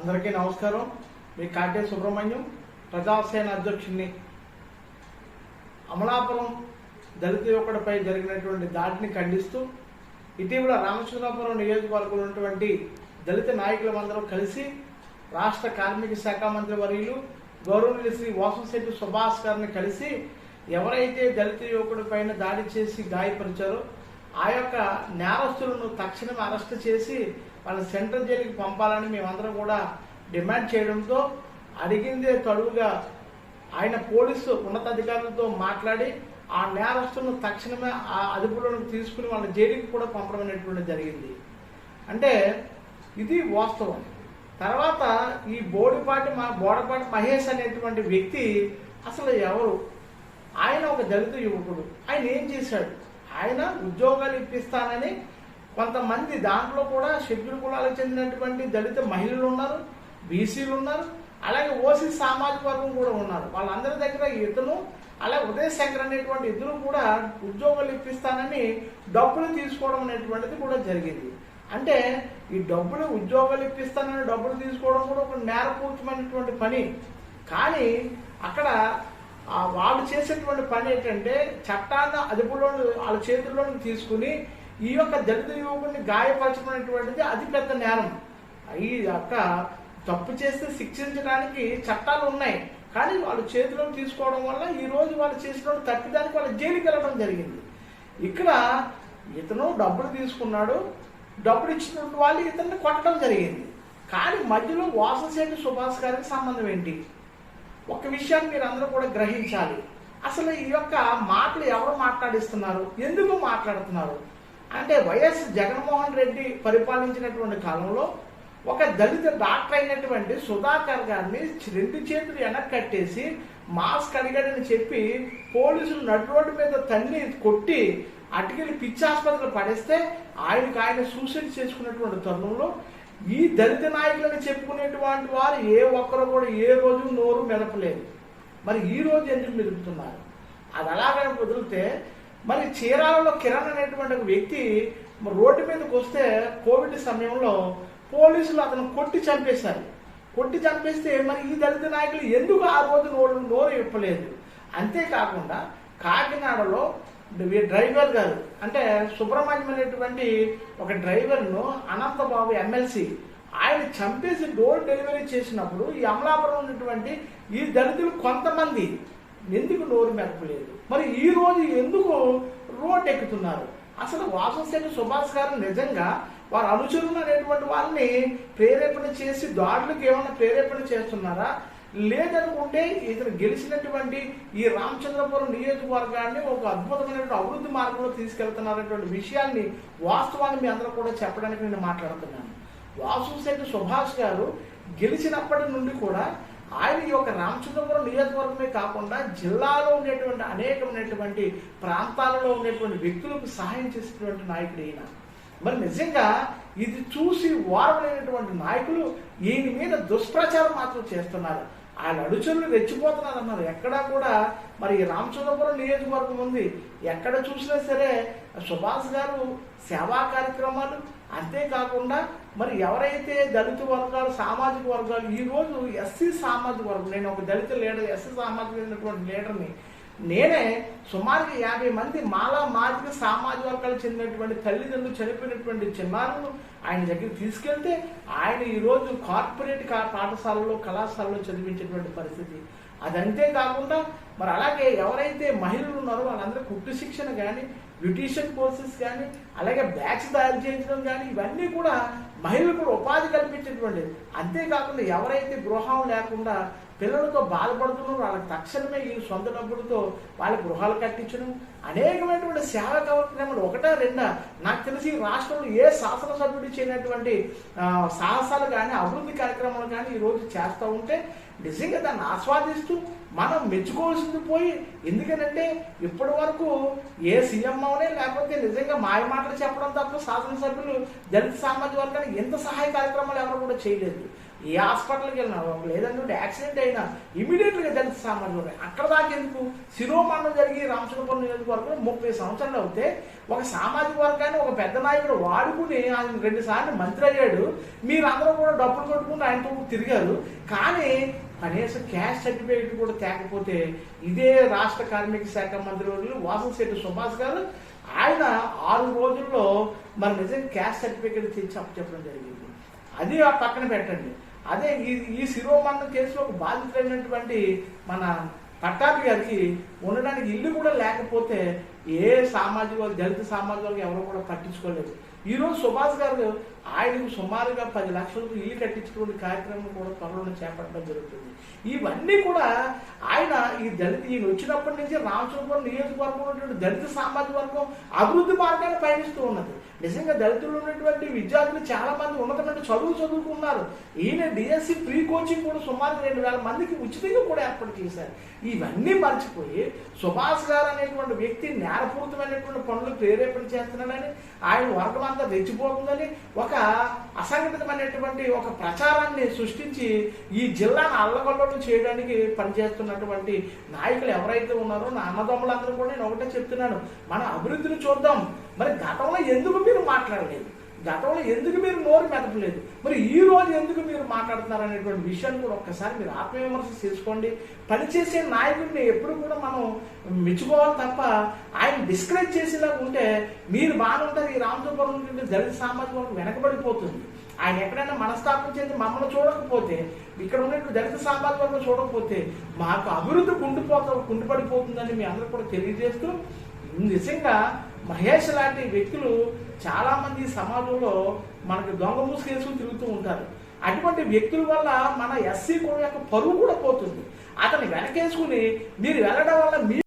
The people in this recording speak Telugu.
అందరికీ నమస్కారం. మీ కాటే సుబ్రహ్మణ్యం ప్రజాసేన అధ్యక్షుడిని అమలాపురం దళిత యువకుడిపై జరిగినటువంటి దాడిని ఖండిస్తూ ఇటీవల రామచంద్రాపురం నియోజకవర్గంలో ఉన్నటువంటి దళిత నాయకులందరూ కలిసి రాష్ట్ర కార్మిక శాఖ మంత్రి వర్యులు గౌరవనీయులు శ్రీ వాసంశెట్టి సుభాష్ గారిని కలిసి ఎవరైతే దళిత యువకుడి పైన దాడి చేసి గాయపరిచారో ఆ యొక్క నేరస్తులను తక్షణం అరెస్ట్ చేసి వాళ్ళ సెంట్రల్ జైలుకి పంపాలని మేమందరం కూడా డిమాండ్ చేయడంతో అడిగిందే తడువుగా ఆయన పోలీసు ఉన్నతాధికారులతో మాట్లాడి ఆ నేరస్తులను తక్షణమే ఆ అదుపులోకి తీసుకుని వాళ్ళ జైలుకి కూడా పంపడం అనేటువంటి జరిగింది. అంటే ఇది వాస్తవం. తర్వాత ఈ బోడిపాటి మా బోడపాటి మహేష్ అనేటువంటి వ్యక్తి అసలు ఎవరు? ఆయన ఒక దళిత యువకుడు. ఆయన ఏం చేశాడు? ఆయన ఉద్యోగాలు ఇప్పిస్తానని కొంతమంది దాంట్లో కూడా షెడ్యూల్ కులాలకు చెందినటువంటి దళిత మహిళలు ఉన్నారు బీసీలు ఉన్నారు అలాగే ఓసీ సామాజిక వర్గం కూడా ఉన్నారు. వాళ్ళందరి దగ్గర ఇతను అలాగే ఉదయ్ శంకర్ అనేటువంటి ఇద్దరు కూడా ఉద్యోగాలు ఇప్పిస్తానని డబ్బులు తీసుకోవడం అనేటువంటిది కూడా జరిగింది. అంటే ఈ డబ్బులు ఉద్యోగాలు ఇప్పిస్తానని డబ్బులు తీసుకోవడం కూడా ఒక నేరపూర్చమైనటువంటి పని. కానీ అక్కడ వాళ్ళు చేసేటువంటి పని ఏంటంటే చట్టాన్ని అదుపులో వాళ్ళ చేతుల్లోకి తీసుకుని ఈ యొక్క దళిత యువకుడిని గాయపరచమైనటువంటిది అది పెద్ద నేరం. ఈ యొక్క తప్పు చేస్తే శిక్షించడానికి చట్టాలు ఉన్నాయి. కానీ వాళ్ళు చేతిలో తీసుకోవడం వల్ల ఈ రోజు వాళ్ళు చేసిన తప్పిదానికి వాళ్ళు జైలుకి వెళ్ళడం జరిగింది. ఇక్కడ ఇతను డబ్బులు తీసుకున్నాడు డబ్బులు ఇచ్చినటువంటి వాళ్ళు ఇతన్ని కొట్టడం జరిగింది. కానీ మధ్యలో వాసశేఖర సుభాష్ గారికి సంబంధం ఏంటి? ఒక విషయాన్ని మీరు అందరూ కూడా గ్రహించాలి. అసలు ఈ యొక్క మాటలు ఎవరు మాట్లాడిస్తున్నారు? ఎందుకు మాట్లాడుతున్నారు? అంటే వైఎస్ జగన్మోహన్ రెడ్డి పరిపాలించినటువంటి కాలంలో ఒక దళిత డాక్టర్ అయినటువంటి సుధాకర్ గారిని రెండు చేతులు వెనక్కి కట్టేసి మాస్క్ అడిగాడని చెప్పి పోలీసులు నడు రోడ్డు మీద తన్ని కొట్టి అటుకెళ్ళి పిచ్చి ఆసుపత్రిలో పడేస్తే ఆయనకు ఆయన సూసైడ్ చేసుకున్నటువంటి తరుణంలో ఈ దళిత నాయకులని చెప్పుకునేటువంటి వారు ఏ ఒక్కరు కూడా ఏ రోజు నోరు మెదపలేదు. మరి ఈ రోజు ఎందుకు మెదుపుతున్నారు? అది అలాగని వదిలితే మరి చీరాలలో కిరణ్ అనేటువంటి ఒక వ్యక్తి రోడ్డు మీదకి వస్తే కోవిడ్ సమయంలో పోలీసులు అతను కొట్టి చంపేశారు. కొట్టి చంపేస్తే మరి ఈ దళిత నాయకులు ఎందుకు ఆ రోజు నోరు నోరు ఇప్పలేదు అంతేకాకుండా కాకినాడలో డ్రైవర్ గారు అంటే సుబ్రహ్మణ్యం అనేటువంటి ఒక డ్రైవర్ను అనంతబాబు ఎమ్మెల్సీ ఆయన చంపేసి డోర్ డెలివరీ చేసినప్పుడు ఈ అమలాపురం ఉన్నటువంటి ఈ దళితులు కొంతమంది ఎందుకు నోరు మెరపలేదు మరి ఈ రోజు ఎందుకు రోడ్ ఎక్కుతున్నారు? అసలు వాసంశెట్టి సుభాష్ గారు నిజంగా వారు అనుచరులు అనేటువంటి వాళ్ళని ప్రేరేపణ చేసి దాడులకు ఏమైనా ప్రేరేపణ చేస్తున్నారా? లేదనుకుంటే ఇతను గెలిచినటువంటి ఈ రామచంద్రపురం నియోజకవర్గాన్ని ఒక అద్భుతమైనటువంటి అభివృద్ధి మార్గంలో తీసుకెళ్తున్నారనేటువంటి విషయాన్ని వాస్తవాన్ని మీ అందరూ కూడా చెప్పడానికి నేను మాట్లాడుతున్నాను. వాసుశెట్టి సుభాష్ గారు గెలిచినప్పటి నుండి కూడా ఆయన ఈ యొక్క రామచంద్రపురం నియోజకవర్గమే కాకుండా జిల్లాలో ఉండేటువంటి అనేకమైనటువంటి ప్రాంతాలలో ఉండేటువంటి వ్యక్తులకు సహాయం చేసినటువంటి నాయకుడు ఈయన. మరి నిజంగా ఇది చూసి వారలేనటువంటి నాయకులు ఈయన మీద దుష్ప్రచారం మాత్రం చేస్తున్నారు. ఆ అడుచరులు రెచ్చిపోతున్నారు అన్నారు ఎక్కడా కూడా మరి రామచంద్రపురం నియోజకవర్గం ఉంది. ఎక్కడ చూసినా సరే సుభాష్ గారు సేవా కార్యక్రమాలు అంతేకాకుండా మరి ఎవరైతే దళిత వర్గాలు సామాజిక వర్గాలు ఈ రోజు ఎస్సీ సామాజిక వర్గం నేను ఒక దళిత లీడర్ ఎస్సీ సామాజిక లీడర్ని నేనే సుమారుగా యాభై మంది మాలా మాదిక సామాజిక వర్గాలకు చెందినటువంటి తల్లిదండ్రులు చనిపోయినటువంటి చిన్నారులను ఆయన దగ్గరికి తీసుకెళ్తే ఆయన ఈరోజు కార్పొరేట్ పాఠశాలలో కళాశాలలో చదివించేటువంటి పరిస్థితి. అదంతే కాకుండా మరి అలాగే ఎవరైతే మహిళలు ఉన్నారో వాళ్ళందరూ కుట్టు శిక్షణ కానీ బ్యూటీషియన్ కోర్సెస్ కానీ అలాగే బ్యాచ్ తయారు చేయించడం కానీ ఇవన్నీ కూడా మహిళలకు కూడా ఉపాధి కల్పించేటువంటిది అంతేకాకుండా ఎవరైతే గృహం లేకుండా పిల్లలతో బాధపడుతున్నారో. వాళ్ళకి తక్షణమే ఈ సొంత డబ్బులతో వాళ్ళ గృహాలు కట్టించడం. అనేకమైనటువంటి సేవా కార్యక్రమాలు ఒకటా రెండా? నాకు తెలిసి రాష్ట్రంలో ఏ శాసనసభ్యుడు చేయనటువంటి సాహసాలు కానీ అభివృద్ధి కార్యక్రమాలు కానీ ఈరోజు చేస్తూ ఉంటే నిజంగా దాన్ని ఆస్వాదిస్తూ మనం మెచ్చుకోవాల్సింది పోయి ఎందుకనంటే ఇప్పటి వరకు ఏ సీఎం లేకపోతే నిజంగా మాయ మాటలు చెప్పడం తప్ప శాసనసభ్యులు దళిత సామాజిక వర్గానికి ఎంత సహాయ కార్యక్రమాలు ఎవరు కూడా చేయలేదు. ఏ హాస్పిటల్కి వెళ్ళినా ఒక లేదంటే యాక్సిడెంట్ అయినా ఇమీడియట్గా దళిత సామాన్యులు అక్కడ దాకా ఎందుకు? శిరోమరణం జరిగి రామచంద్రపురం నియోజకవర్గం ముప్పై సంవత్సరాలు అవుతే ఒక సామాజిక వర్గాన్ని ఒక పెద్ద నాయకుడు వాడుకుని ఆయన రెండుసార్లు మంత్రి అయ్యాడు. మీరందరూ కూడా డబ్బులు కొట్టుకుని ఆయనతో తిరిగారు. కానీ కనీసం క్యాష్ సర్టిఫికేట్ కూడా తేకపోతే ఇదే రాష్ట్ర కార్మిక శాఖ మంత్రి వర్యులు వాసంశెట్టి సుభాష్ గారు ఆయన ఆరు రోజుల్లో మరి నిజంగా క్యాష్ సర్టిఫికేట్ తెచ్చి అప్పచెప్పడం జరిగింది. అది ఆ పక్కన పెట్టండి. అదే ఈ ఈ శిరోమరణం కేసులో ఒక బాధితులైనటువంటి మన పట్టాభి గారికి ఉండడానికి ఇల్లు కూడా లేకపోతే ఏ సామాజిక దళిత సామాజిక ఎవరు కూడా పట్టించుకోలేదు. ఈరోజు సుభాష్ గారు ఆయనకు సుమారుగా పది లక్షలకు ఇల్లు కట్టించుకునే కార్యక్రమం కూడా త్వరలో చేపట్టడం జరుగుతుంది. ఇవన్నీ కూడా ఆయన ఈ దళిత ఈయన వచ్చినప్పటి నుంచి రామచంద్రపురం నియోజకవర్గం ఉన్నటువంటి దళిత సామాజిక వర్గం అభివృద్ధి మార్గాన్ని పయనిస్తూ ఉన్నది. నిజంగా దళితులు ఉన్నటువంటి విద్యార్థులు చాలా మంది ఉన్నతమైన చదువు చదువుకున్నారు. ఈయన డిఎస్సి ప్రీ కోచింగ్ కూడా సుమారు రెండు వేల మందికి ఉచితంగా కూడా ఏర్పాటు చేశారు. ఇవన్నీ మర్చిపోయి సుభాష్ గారు అనేటువంటి వ్యక్తి నేరపూరితమైనటువంటి పనులు ప్రేరేపణ చేస్తున్నాడని ఆయన వర్గం అంతా రెచ్చిపోతుందని ఒక అసంఘటితమైనటువంటి ఒక ప్రచారాన్ని సృష్టించి ఈ జిల్లాను అల్లగొల్లడం చేయడానికి పనిచేస్తున్నటువంటి నాయకులు ఎవరైతే ఉన్నారో నా అన్నదమ్ములందరూ కూడా నేను ఒకటే చెప్తున్నాను. మన అభివృద్ధిని చూద్దాం. మరి గతంలో ఎందుకు మీరు మాట్లాడలేదు? గతంలో ఎందుకు మీరు నోరు మెదపలేదు? మరి ఈ రోజు ఎందుకు మీరు మాట్లాడుతున్నారు అనేటువంటి విషయాన్ని కూడా ఒక్కసారి మీరు ఆత్మవిమర్శ చేసుకోండి. పనిచేసే నాయకుడిని ఎప్పుడు కూడా మనం మెచ్చుకోవాలి తప్ప ఆయన డిస్కరేజ్ చేసేలా ఉంటే మీరు బాగుంటారు ఈ రామచంద్రపురం నుండి దళిత సామాజిక వర్గం వెనకబడిపోతుంది. ఆయన ఎక్కడైనా మనస్తాపం చేసి మమ్మల్ని చూడకపోతే ఇక్కడ ఉన్నట్టు దళిత సామాజిక వర్గం చూడకపోతే మాకు అభివృద్ధి కుండిపోతా కుండిపడిపోతుందని మీ అందరూ కూడా తెలియజేస్తూ నిజంగా మహేష్ లాంటి వ్యక్తులు చాలా మంది సమాజంలో మనకి దొంగ మూసుకేసుకుని తిరుగుతూ ఉంటారు. అటువంటి వ్యక్తుల వల్ల మన ఎస్సీ కూడా యొక్క పరువు కూడా పోతుంది. అతని వెనకేసుకుని మీరు వెళ్ళడం వల్ల మీ